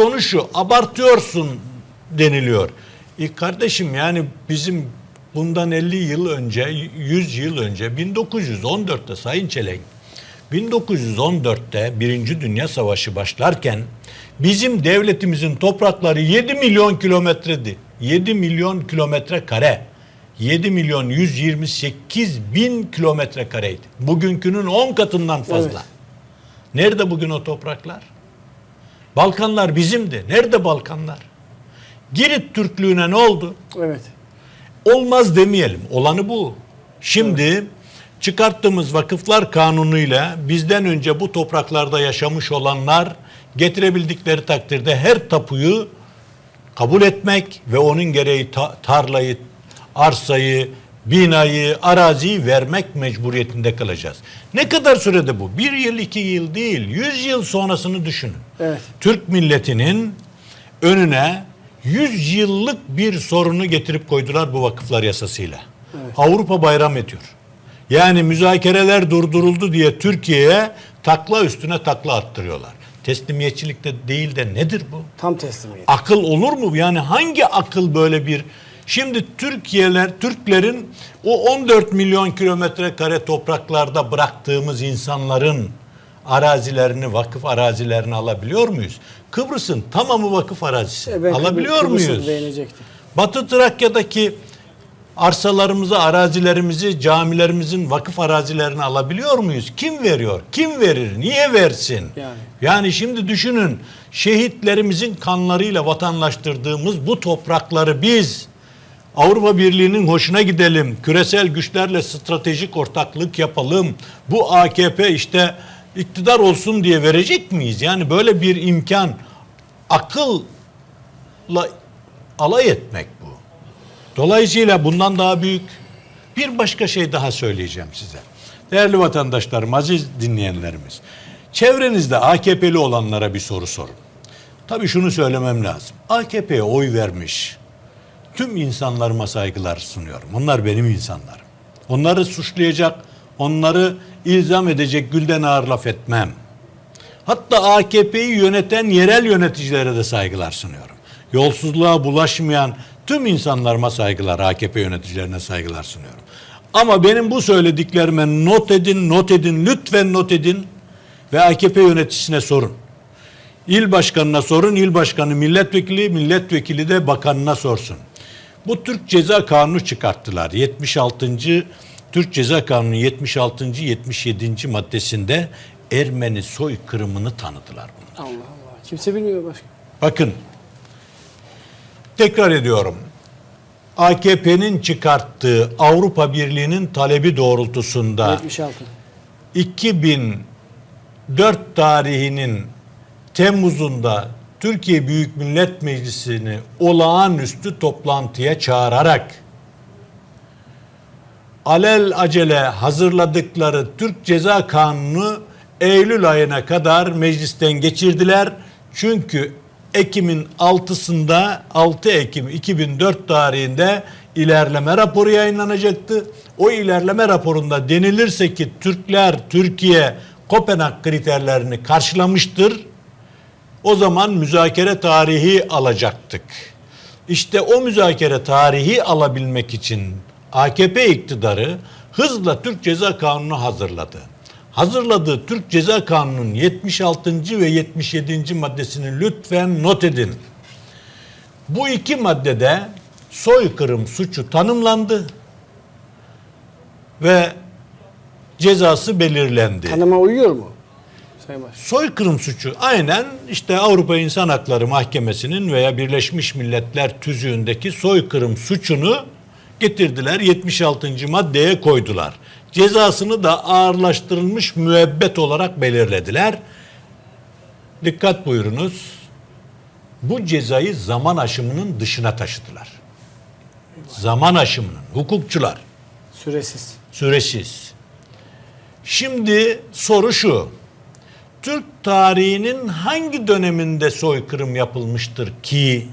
Sonu şu abartıyorsun deniliyor. E kardeşim yani bizim bundan 50 yıl önce 100 yıl önce 1914'te Sayın Çelenk 1914'te Birinci Dünya Savaşı başlarken bizim devletimizin toprakları 7 milyon kilometredi. 7 milyon kilometre kare. 7 milyon 128 bin kilometre kareydi. Bugünkünün 10 katından fazla. Evet. Nerede bugün o topraklar? Balkanlar bizimdi. Nerede Balkanlar? Girit Türklüğüne ne oldu? Evet. Olmaz demeyelim. Olanı bu. Şimdi çıkarttığımız vakıflar kanunuyla bizden önce bu topraklarda yaşamış olanlar getirebildikleri takdirde her tapuyu kabul etmek ve onun gereği ta- tarlayı, arsayı, binayı, araziyi vermek mecburiyetinde kalacağız. Ne kadar sürede bu? Bir yıl, iki yıl değil. Yüz yıl sonrasını düşünün. Evet. Türk milletinin önüne 100 yıllık bir sorunu getirip koydular bu vakıflar yasasıyla. Avrupa bayram ediyor. Yani müzakereler durduruldu diye Türkiye'ye takla üstüne takla attırıyorlar. Teslimiyetçilik de değil de nedir bu? Tam teslimiyet. Akıl olur mu? Yani hangi akıl böyle bir Şimdi Türkiye'ler, Türklerin o 14 milyon kilometre kare topraklarda bıraktığımız insanların arazilerini, vakıf arazilerini alabiliyor muyuz? Kıbrıs'ın tamamı vakıf arazisi. E, ben alabiliyor Kıbrıs'ı muyuz? Batı Trakya'daki arsalarımızı, arazilerimizi, camilerimizin vakıf arazilerini alabiliyor muyuz? Kim veriyor? Kim verir? Niye versin? Yani. Yani şimdi düşünün şehitlerimizin kanlarıyla vatanlaştırdığımız bu toprakları biz Avrupa Birliği'nin hoşuna gidelim, küresel güçlerle stratejik ortaklık yapalım, bu AKP işte iktidar olsun diye verecek miyiz? Yani böyle bir imkan akılla alay etmek bu. Dolayısıyla bundan daha büyük bir başka şey daha söyleyeceğim size. Değerli vatandaşlarım, aziz dinleyenlerimiz. Çevrenizde AKP'li olanlara bir soru sorun. Tabii şunu söylemem lazım. AKP'ye oy vermiş tüm insanlarıma saygılar sunuyorum. Onlar benim insanlarım. Onları suçlayacak, onları ilzam edecek gülden ağır laf etmem. Hatta AKP'yi yöneten yerel yöneticilere de saygılar sunuyorum. Yolsuzluğa bulaşmayan tüm insanlarıma saygılar, AKP yöneticilerine saygılar sunuyorum. Ama benim bu söylediklerime not edin, not edin, lütfen not edin ve AKP yöneticisine sorun. İl başkanına sorun, il başkanı milletvekili, milletvekili de bakanına sorsun. Bu Türk Ceza Kanunu çıkarttılar. 76. Türk Ceza Kanunu 76. 77. maddesinde Ermeni soykırımını tanıdılar bunu. Allah Allah. Kimse bilmiyor başka. Bakın tekrar ediyorum. AKP'nin çıkarttığı Avrupa Birliği'nin talebi doğrultusunda 76. 2004 tarihinin Temmuz'unda Türkiye Büyük Millet Meclisi'ni olağanüstü toplantıya çağırarak alel acele hazırladıkları Türk Ceza Kanunu Eylül ayına kadar meclisten geçirdiler. Çünkü Ekim'in 6'sında 6 Ekim 2004 tarihinde ilerleme raporu yayınlanacaktı. O ilerleme raporunda denilirse ki Türkler Türkiye Kopenhag kriterlerini karşılamıştır. O zaman müzakere tarihi alacaktık. İşte o müzakere tarihi alabilmek için AKP iktidarı hızla Türk Ceza Kanunu hazırladı. Hazırladığı Türk Ceza Kanunu'nun 76. ve 77. maddesini lütfen not edin. Bu iki maddede soykırım suçu tanımlandı ve cezası belirlendi. Tanıma uyuyor mu? Soykırım suçu aynen işte Avrupa İnsan Hakları Mahkemesi'nin veya Birleşmiş Milletler tüzüğündeki soykırım suçunu getirdiler 76. maddeye koydular. Cezasını da ağırlaştırılmış müebbet olarak belirlediler. Dikkat buyurunuz. Bu cezayı zaman aşımının dışına taşıdılar. Zaman aşımının hukukçular Süresiz. süresiz. Şimdi soru şu. Türk tarihinin hangi döneminde soykırım yapılmıştır ki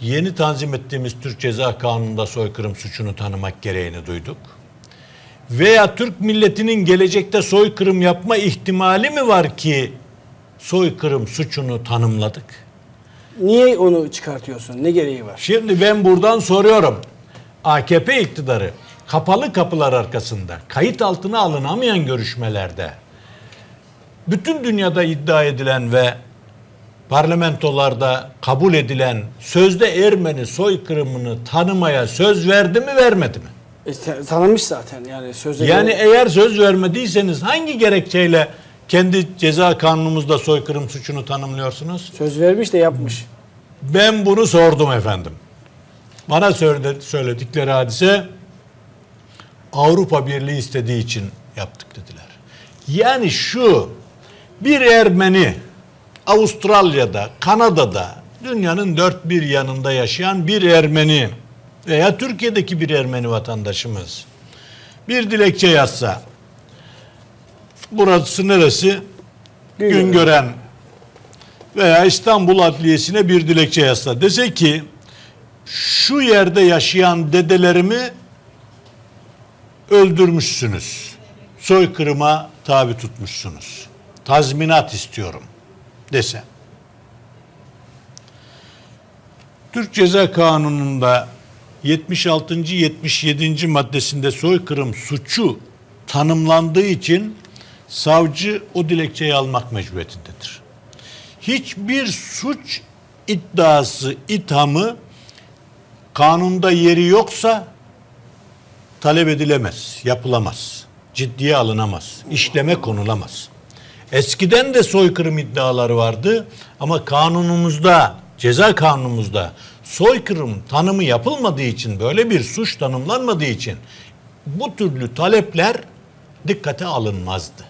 yeni tanzim ettiğimiz Türk Ceza Kanunu'nda soykırım suçunu tanımak gereğini duyduk? Veya Türk milletinin gelecekte soykırım yapma ihtimali mi var ki soykırım suçunu tanımladık? Niye onu çıkartıyorsun? Ne gereği var? Şimdi ben buradan soruyorum. AKP iktidarı kapalı kapılar arkasında kayıt altına alınamayan görüşmelerde bütün dünyada iddia edilen ve parlamentolarda kabul edilen sözde Ermeni soykırımını tanımaya söz verdi mi vermedi mi? E, ta- tanınmış zaten yani sözde. Yani eğer söz vermediyseniz hangi gerekçeyle kendi ceza kanunumuzda soykırım suçunu tanımlıyorsunuz? söz vermiş de yapmış. Ben bunu sordum efendim. Bana söyledi- söyledikleri hadise Avrupa Birliği istediği için yaptık dediler. Yani şu bir Ermeni Avustralya'da, Kanada'da dünyanın dört bir yanında yaşayan bir Ermeni veya Türkiye'deki bir Ermeni vatandaşımız bir dilekçe yazsa burası neresi? Güngören. Veya İstanbul Adliyesi'ne bir dilekçe yazsa dese ki şu yerde yaşayan dedelerimi öldürmüşsünüz. Soykırıma tabi tutmuşsunuz. Tazminat istiyorum dese. Türk Ceza Kanunu'nda 76. 77. maddesinde soykırım suçu tanımlandığı için savcı o dilekçeyi almak mecburiyetindedir. Hiçbir suç iddiası, ithamı kanunda yeri yoksa talep edilemez, yapılamaz, ciddiye alınamaz, işleme konulamaz. Eskiden de soykırım iddiaları vardı ama kanunumuzda, ceza kanunumuzda soykırım tanımı yapılmadığı için, böyle bir suç tanımlanmadığı için bu türlü talepler dikkate alınmazdı.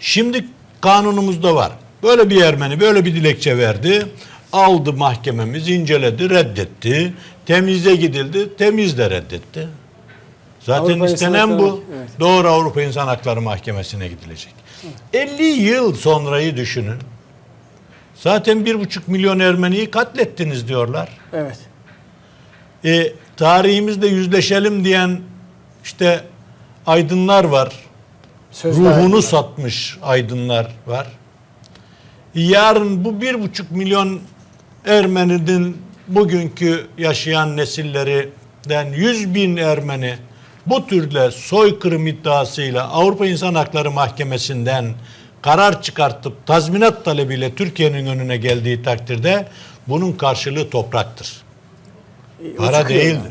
Şimdi kanunumuzda var. Böyle bir Ermeni böyle bir dilekçe verdi. Aldı mahkememiz inceledi, reddetti. Temize gidildi, temiz de reddetti. Zaten Avrupa istenen bu. Evet. Doğru Avrupa İnsan Hakları Mahkemesi'ne gidilecek. 50 yıl sonrayı düşünün. Zaten bir buçuk milyon Ermeniyi katlettiniz diyorlar. Evet. E, tarihimizde yüzleşelim diyen işte aydınlar var. Söz Ruhunu verdiler. satmış aydınlar var. Yarın bu bir buçuk milyon Ermeninin bugünkü yaşayan nesillerinden yüz bin Ermeni bu türde soykırım iddiasıyla Avrupa İnsan Hakları Mahkemesi'nden karar çıkartıp tazminat talebiyle Türkiye'nin önüne geldiği takdirde bunun karşılığı topraktır. E, Para değildir. yani.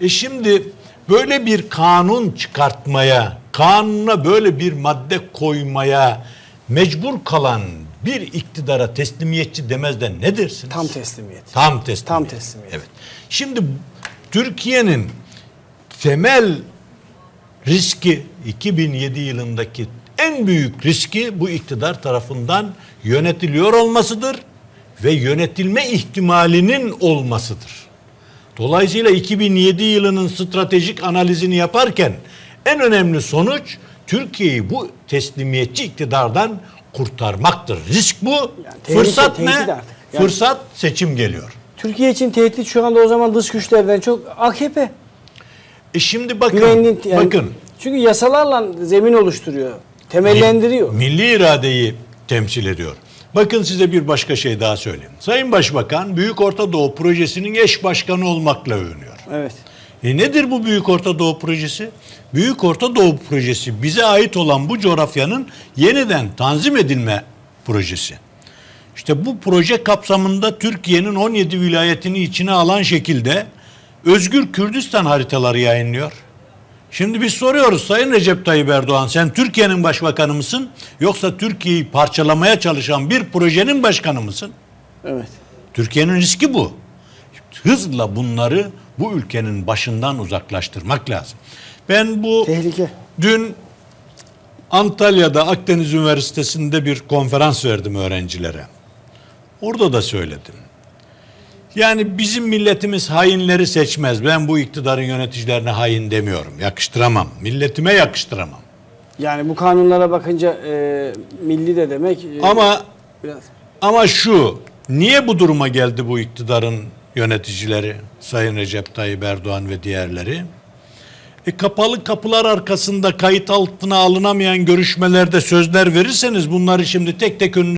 E şimdi böyle bir kanun çıkartmaya, kanuna böyle bir madde koymaya mecbur kalan bir iktidara teslimiyetçi demez de ne dersiniz? Tam teslimiyet. Tam teslimiyet. Tam teslimiyet. Evet. Şimdi Türkiye'nin temel riski 2007 yılındaki en büyük riski bu iktidar tarafından yönetiliyor olmasıdır ve yönetilme ihtimalinin olmasıdır. Dolayısıyla 2007 yılının stratejik analizini yaparken en önemli sonuç Türkiye'yi bu teslimiyetçi iktidardan kurtarmaktır. Risk bu. tehlike, Fırsat ne? artık. Yani- Fırsat seçim geliyor. Türkiye için tehdit şu anda o zaman dış güçlerden çok AKP. E şimdi bakın, Güvenli, yani- bakın. Çünkü yasalarla zemin oluşturuyor. Temellendiriyor. Milli iradeyi temsil ediyor. Bakın size bir başka şey daha söyleyeyim. Sayın Başbakan Büyük Orta Doğu Projesi'nin eş başkanı olmakla övünüyor. Evet. E nedir bu Büyük Orta Doğu Projesi? Büyük Orta Doğu Projesi bize ait olan bu coğrafyanın yeniden tanzim edilme projesi. İşte bu proje kapsamında Türkiye'nin 17 vilayetini içine alan şekilde Özgür Kürdistan haritaları yayınlıyor. Şimdi biz soruyoruz Sayın Recep Tayyip Erdoğan sen Türkiye'nin başbakanı mısın yoksa Türkiye'yi parçalamaya çalışan bir projenin başkanı mısın? Evet. Türkiye'nin riski bu. Hızla bunları bu ülkenin başından uzaklaştırmak lazım. Ben bu Tehlike. dün Antalya'da Akdeniz Üniversitesi'nde bir konferans verdim öğrencilere. Orada da söyledim. Yani bizim milletimiz hainleri seçmez. Ben bu iktidarın yöneticilerine hain demiyorum. Yakıştıramam. Milletime yakıştıramam. Yani bu kanunlara bakınca e, milli de demek. e, Ama biraz Ama şu, niye bu duruma geldi bu iktidarın yöneticileri, Sayın Recep Tayyip Erdoğan ve diğerleri? E, kapalı kapılar arkasında kayıt altına alınamayan görüşmelerde sözler verirseniz bunları şimdi tek tek önüne